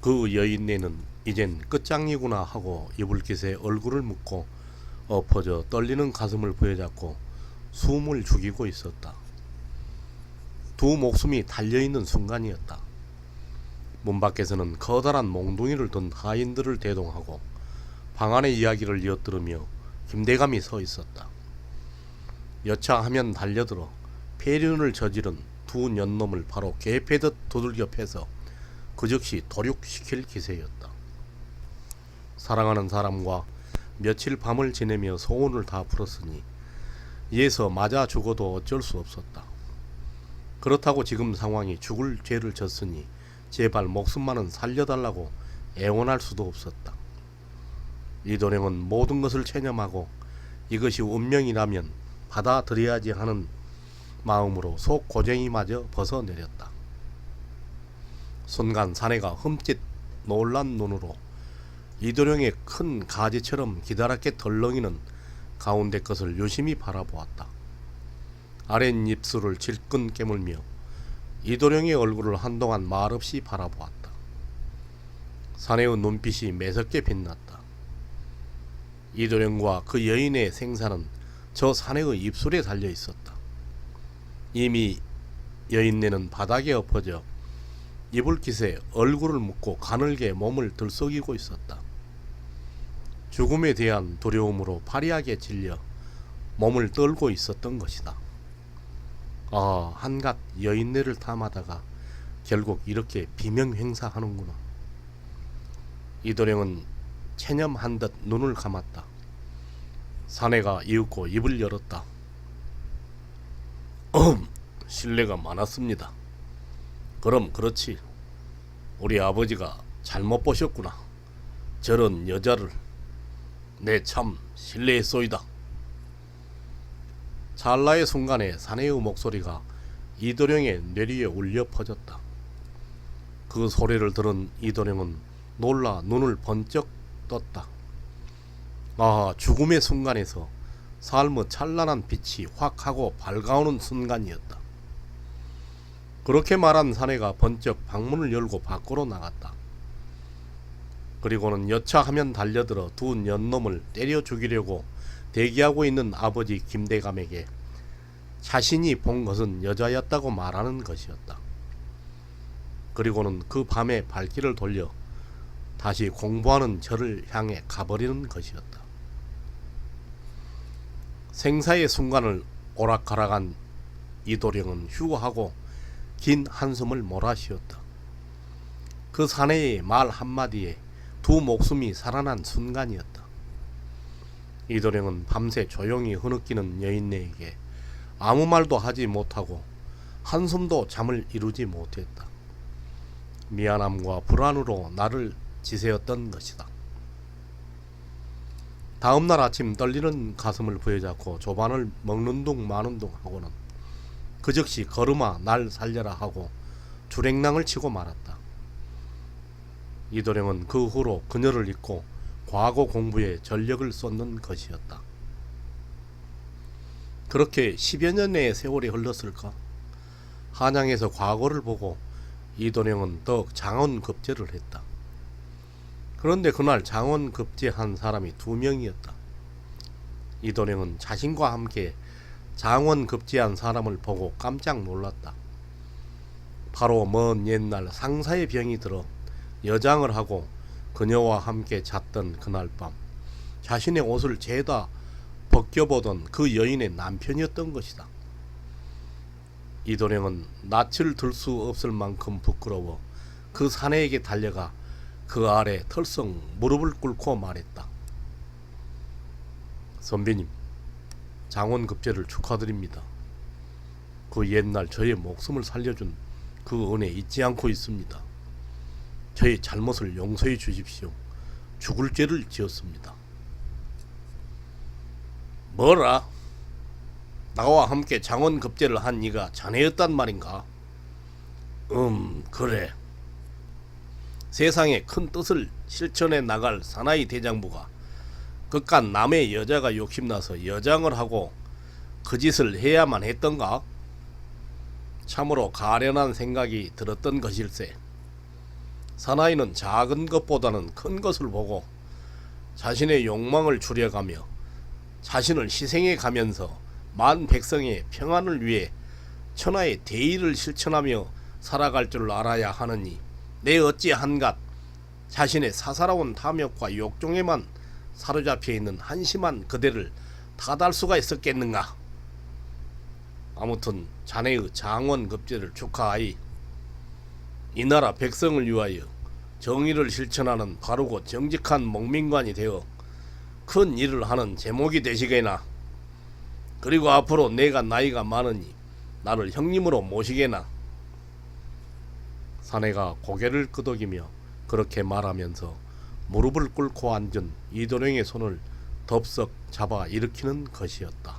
그 여인네는 이젠 끝장이구나 하고 이불깃에 얼굴을 묻고 엎어져 떨리는 가슴을 부여잡고 숨을 죽이고 있었다. 두 목숨이 달려있는 순간이었다. 문 밖에서는 커다란 몽둥이를 든 하인들을 대동하고 방 안의 이야기를 엿들으며 김대감이 서 있었다. 여차하면 달려들어 폐륜을 저지른 두 년놈을 바로 개패듯 두들겨 패서 그 즉시 도륙시킬 기세였다. 사랑하는 사람과 며칠 밤을 지내며 소원을 다 풀었으니 이에서 맞아 죽어도 어쩔 수 없었다. 그렇다고 지금 상황이 죽을 죄를 졌으니 제발 목숨만은 살려달라고 애원할 수도 없었다. 이도령은 모든 것을 체념하고 이것이 운명이라면 받아들여야지 하는 마음으로 속 고쟁이마저 벗어내렸다. 순간 사내가 흠칫 놀란 눈으로 이도령의 큰 가지처럼 기다랗게 덜렁이는 가운데 것을 유심히 바라보았다. 아랫입술을 질끈 깨물며 이도령의 얼굴을 한동안 말없이 바라보았다. 사내의 눈빛이 매섭게 빛났다. 이도령과 그 여인의 생사는 저 사내의 입술에 달려 있었다. 이미 여인네는 바닥에 엎어져 이불깃에 얼굴을 묻고 가늘게 몸을 들썩이고 있었다. 죽음에 대한 두려움으로 파리하게 질려 몸을 떨고 있었던 것이다. 아, 한갓 여인네를 탐하다가 결국 이렇게 비명행사하는구나. 이도령은 체념한 듯 눈을 감았다. 사내가 이윽고 입을 열었다. 음, 신뢰가 많았습니다. 그럼 그렇지. 우리 아버지가 잘못 보셨구나. 저런 여자를 내 참 신뢰했소이다. 찰나의 순간에 사내의 목소리가 이도령의 뇌리에 울려 퍼졌다. 그 소리를 들은 이도령은 놀라 눈을 번쩍 떴다. 아, 죽음의 순간에서 삶의 찬란한 빛이 확 하고 밝아오는 순간이었다. 그렇게 말한 사내가 번쩍 방문을 열고 밖으로 나갔다. 그리고는 여차하면 달려들어 두 년놈을 때려 죽이려고 대기하고 있는 아버지 김대감에게 자신이 본 것은 여자였다고 말하는 것이었다. 그리고는 그 밤에 발길을 돌려 다시 공부하는 저를 향해 가버리는 것이었다. 생사의 순간을 오락가락한 이도령은 휴하고 긴 한숨을 몰아쉬었다. 그 사내의 말 한마디에 두 목숨이 살아난 순간이었다. 이도령은 밤새 조용히 흐느끼는 여인네에게 아무 말도 하지 못하고 한숨도 잠을 이루지 못했다. 미안함과 불안으로 나를 지새웠던 것이다. 다음 날 아침 떨리는 가슴을 부여잡고 조반을 먹는 둥 마는 둥 하고는 그 즉시 걸음아 날 살려라 하고 주랭랑을 치고 말았다. 이도령은 그 후로 그녀를 잊고 과거 공부에 전력을 쏟는 것이었다. 그렇게 10여 년의 세월이 흘렀을까? 한양에서 과거를 보고 이도령은 더욱 장원급제를 했다. 그런데 그날 장원 급제한 사람이 두 명이었다. 이도령은 자신과 함께 장원 급제한 사람을 보고 깜짝 놀랐다. 바로 먼 옛날 상사의 병이 들어 여장을 하고 그녀와 함께 잤던 그날 밤 자신의 옷을 죄다 벗겨보던 그 여인의 남편이었던 것이다. 이도령은 낯을 들 수 없을 만큼 부끄러워 그 사내에게 달려가 그 아래 털썩 무릎을 꿇고 말했다. 선배님, 장원급제를 축하드립니다. 그 옛날 저의 목숨을 살려준 그 은혜 잊지 않고 있습니다. 저의 잘못을 용서해 주십시오. 죽을 죄를 지었습니다. 뭐라? 나와 함께 장원급제를 한 네가 자네였단 말인가? 음, 그래. 세상의 큰 뜻을 실천해 나갈 사나이 대장부가 그깟 남의 여자가 욕심나서 여장을 하고 그 짓을 해야만 했던가? 참으로 가련한 생각이 들었던 것일세. 사나이는 작은 것보다는 큰 것을 보고 자신의 욕망을 줄여가며 자신을 희생해 가면서 만 백성의 평안을 위해 천하의 대의를 실천하며 살아갈 줄 알아야 하느니 내 어찌 한갓 자신의 사사로운 탐욕과 욕종에만 사로잡혀 있는 한심한 그대를 탓할 수가 있었겠는가? 아무튼 자네의 장원 급제를 축하하이. 이 나라 백성을 위하여 정의를 실천하는 바르고 정직한 목민관이 되어 큰 일을 하는 제목이 되시게나. 그리고 앞으로 내가 나이가 많으니 나를 형님으로 모시게나. 사내가 고개를 끄덕이며 그렇게 말하면서 무릎을 꿇고 앉은 이도령의 손을 덥석 잡아 일으키는 것이었다.